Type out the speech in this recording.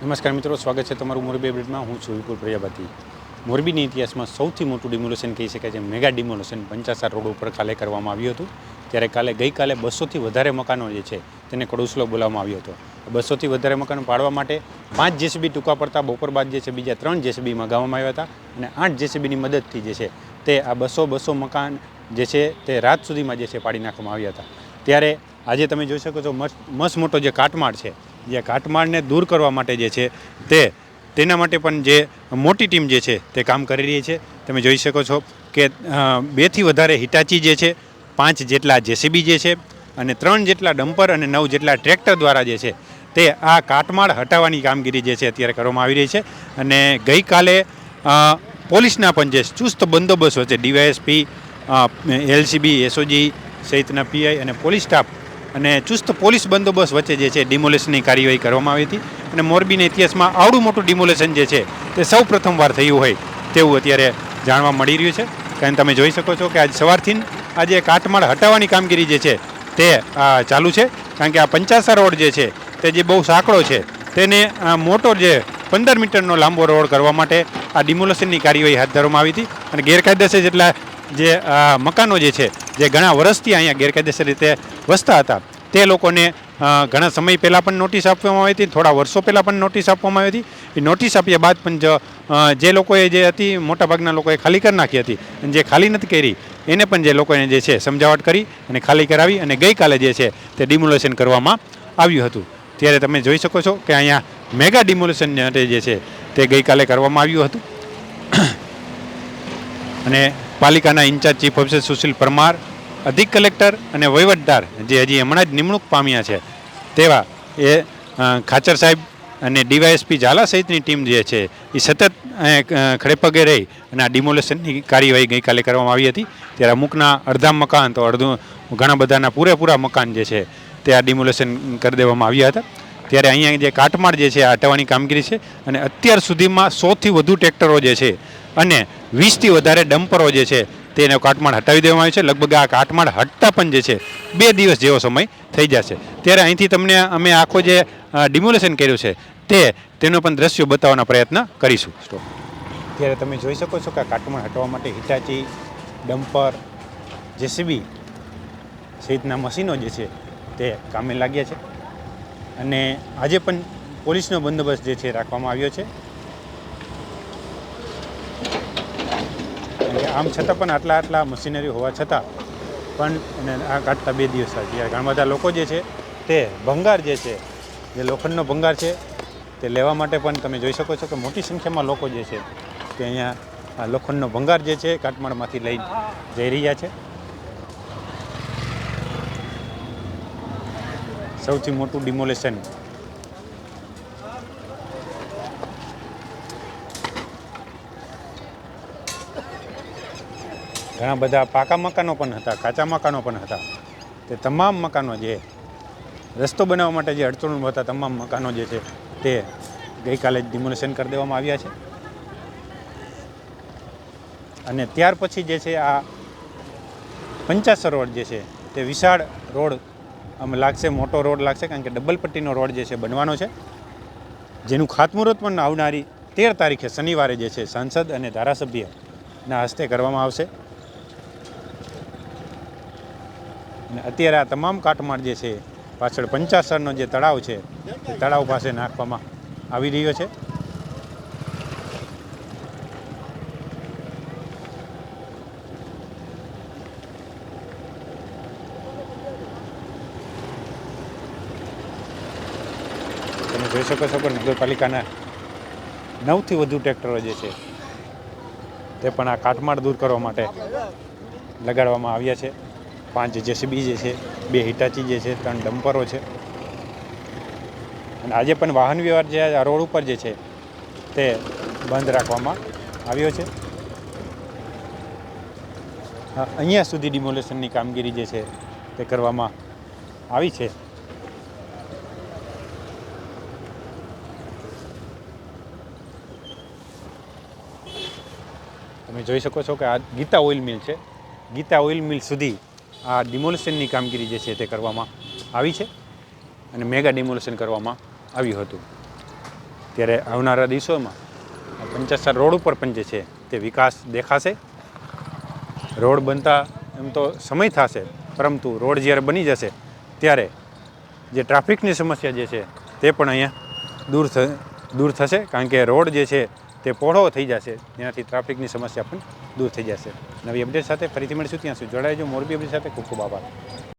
નમસ્કાર મિત્રો, સ્વાગત છે તમારું મોરબી અપડેટમાં. હું છું વિપુલ પ્રજાપતિ. મોરબીની ઇતિહાસમાં સૌથી મોટું ડિમોલેશન કહી શકાય છે મેગા ડિમોલેશન પંચાસર રોડ ઉપર કાલે કરવામાં આવ્યું હતું. ત્યારે કાલે ગઈકાલે બસોથી વધારે મકાનો જે છે તેને કડુસલો બોલાવવામાં આવ્યો હતો. બસોથી વધારે મકાનો પાડવા માટે પાંચ જેસીબી ટૂંકા પડતા, બપોર બાદ જે છે બીજા ત્રણ જેસીબી મગાવવામાં આવ્યા હતા અને આઠ જેસીબીની મદદથી જે છે તે આ બસો બસો મકાન જે છે તે રાત સુધીમાં જે છે પાડી નાખવામાં આવ્યા હતા. ત્યારે આજે તમે જોઈ શકો છો મસ્ત મોટો જે કાટમાળ છે જે કાટમાળને દૂર કરવા માટે જે છે તે, તેના માટે પણ જે મોટી ટીમ જે છે તે કામ કરી રહી છે. તમે જોઈ શકો છો કે બેથી વધારે હિટાચી જે છે, પાંચ જેટલા જેસીબી જે છે અને ત્રણ જેટલા ડમ્પર અને નવ જેટલા ટ્રેક્ટર દ્વારા જે છે તે આ કાટમાળ હટાવવાની કામગીરી જે છે અત્યારે કરવામાં આવી રહી છે. અને ગઈકાલે પોલીસના પણ જે ચુસ્ત બંદોબસ્ત વચ્ચે ડીવાયએસપી એલસીબી, એસઓજી સહિતના પીઆઈ અને પોલીસ સ્ટાફ અને ચુસ્ત પોલીસ બંદોબસ્ત વચ્ચે જે છે ડિમોલેશનની કાર્યવાહી કરવામાં આવી હતી. અને મોરબીના ઇતિહાસમાં આવડું મોટું ડિમોલેશન જે છે તે સૌ પ્રથમવાર થયું હોય તેવું અત્યારે જાણવા મળી રહ્યું છે. કારણ તમે જોઈ શકો છો કે આજ સવારથી આજે કાટમાળ હટાવવાની કામગીરી જે છે તે ચાલુ છે. કારણ કે આ પંચાસા રોડ જે છે તે જે બહુ સાંકડો છે તેને મોટો જે પંદર મીટરનો લાંબો રોડ કરવા માટે આ ડિમોલેશનની કાર્યવાહી હાથ ધરવામાં આવી હતી. અને ગેરકાયદેસર જેટલા જે મકાનો જે છે જે ઘણા વર્ષથી અહીંયા ગેરકાયદેસર રીતે વસતા હતા, તે લોકોને ઘણા સમય પહેલાં પણ નોટિસ આપવામાં આવી હતી, થોડા વર્ષો પહેલાં પણ નોટિસ આપવામાં આવી હતી. એ નોટિસ આપ્યા બાદ પણ જે લોકોએ જે હતી, મોટાભાગના લોકોએ ખાલી કરી નાખી હતી. અને જે ખાલી નથી કરી, એને પણ જે લોકોને જે છે સમજાવટ કરી અને ખાલી કરાવી અને ગઈકાલે જે છે તે ડિમોલેશન કરવામાં આવ્યું હતું. ત્યારે તમે જોઈ શકો છો કે અહીંયા મેગા ડિમોલેશન જે છે તે ગઈકાલે કરવામાં આવ્યું હતું. અને પાલિકાના incharge chief officer Sushil Parmar, અધિક કલેક્ટર અને વહીવટદાર જે હજી હમણાં જ નિમણૂક પામ્યા છે, તેવા એ ખાચર સાહેબ અને ડીવાયએસપી ઝાલા સહિતની ટીમ જે છે, એ સતત ખડેપગે રહી અને આ ડિમોલેશનની કાર્યવાહી ગઈકાલે કરવામાં આવી હતી. ત્યારે અમુકના અડધા મકાન, તો અડધું, ઘણા બધાના પૂરેપૂરા મકાન જે છે, તે આ ડિમોલેશન કરી દેવામાં આવ્યા હતા. ત્યારે અહીંયા જે કાટમાળ જે છે, આ હટાવવાની કામગીરી છે અને અત્યાર સુધીમાં સોથી વધુ ટ્રેક્ટરો જે છે, અને વીસથી વધારે ડમ્પરો જે છે તેને કાટમાળ હટાવી દેવામાં આવ્યું છે. લગભગ આ કાટમાળ હટતા પણ જે છે, બે દિવસ જેવો સમય થઈ જશે. ત્યારે અહીંથી તમને અમે આખો જે ડિમોલેશન કર્યું છે, તે તેનો પણ દ્રશ્યો બતાવવાના પ્રયત્ન કરીશું. ત્યારે તમે જોઈ શકો છો કે કાટમાળ હટાવવા માટે હિટાચી, ડમ્પર, જેસીબી સહિતના મશીનો જે છે તે કામે લાગ્યા છે. અને આજે પણ પોલીસનો બંદોબસ્ત જે છે રાખવામાં આવ્યો છે કારણ કે આમ છતાં પણ આટલા આટલા મશીનરી હોવા છતાં પણ એને આ કાઢતા બે દિવસ થાય ઘણા બધા લોકો જે છે, તે ભંગાર જે છે, જે લોખંડનો ભંગાર છે, તે લેવા માટે પણ તમે જોઈ શકો છો કે મોટી સંખ્યામાં લોકો જે છે, તે અહીંયા લોખંડનો ભંગાર જે છે, કાટમાળમાંથી લઈ જઈ રહ્યા છે. સૌથી મોટું ડિમોલેશન ઘણા બધા પાકા મકાનો પણ હતા, કાચા મકાનો પણ હતા. તે તમામ મકાનો જે રસ્તો બનાવવા માટે જે અડચણો હતા, તમામ મકાનો જે છે તે ગઈકાલે જ ડિમોલેશન કરી દેવામાં આવ્યા છે. અને ત્યાર પછી જે છે આ પંચાસર રોડ જે છે તે વિશાળ રોડ આમ લાગશે, મોટો રોડ લાગશે, કારણ કે ડબલ પટ્ટીનો રોડ જે છે બનવાનો છે. જેનું ખાતમુહૂર્ત પણ આવનારી તેર તારીખે શનિવારે જે છે સાંસદ અને ધારાસભ્યના હસ્તે કરવામાં આવશે. અને અત્યારે આ તમામ કાટમાળ જે છે, પાછળ પંચાસરનો જે તળાવ છે, એ તળાવ પાસે નાખવામાં આવી રહ્યો છે. તમે જોઈ શકો છો કે નગરપાલિકાના નવથી વધુ ટ્રેક્ટરો જે છે, તે પણ આ કાટમાળ દૂર કરવા માટે લગાડવામાં આવ્યા છે. પાંચ જેસીબી જે છે, બે હિટાચી જે છે, ત્રણ ડમ્પરો છે. અને આજે પણ વાહન વ્યવહાર જે રોડ ઉપર જે છે, તે બંધ રાખવામાં આવ્યો છે. અહીંયા સુધી ડિમોલેશનની કામગીરી જે છે, તે કરવામાં આવી છે. તમે જોઈ શકો છો કે આ ગીતા ઓઇલ મિલ છે. ગીતા ઓઇલ મિલ સુધી આ ડિમોલેશનની કામગીરી જે છે તે કરવામાં આવી છે અને મેગા ડિમોલેશન કરવામાં આવ્યું હતું. ત્યારે આવનારા દિવસોમાં પંચાસર રોડ ઉપર પણ જે છે તે વિકાસ દેખાશે. રોડ બનતા એમ તો સમય થશે, પરંતુ રોડ જ્યારે બની જશે, ત્યારે જે ટ્રાફિકની સમસ્યા જે છે તે પણ અહીંયા દૂર દૂર થશે, કારણ કે રોડ જે છે તે પહોળો થઈ જશે. જેનાથી ટ્રાફિકની સમસ્યા પણ દૂર થઈ જશે. નવી અપડેટ સાથે ફરીથી મળીશું. ત્યાં સુધી જોડાઈજો મોરબી અપડેટ સાથે ખૂબ ખૂબ આભાર.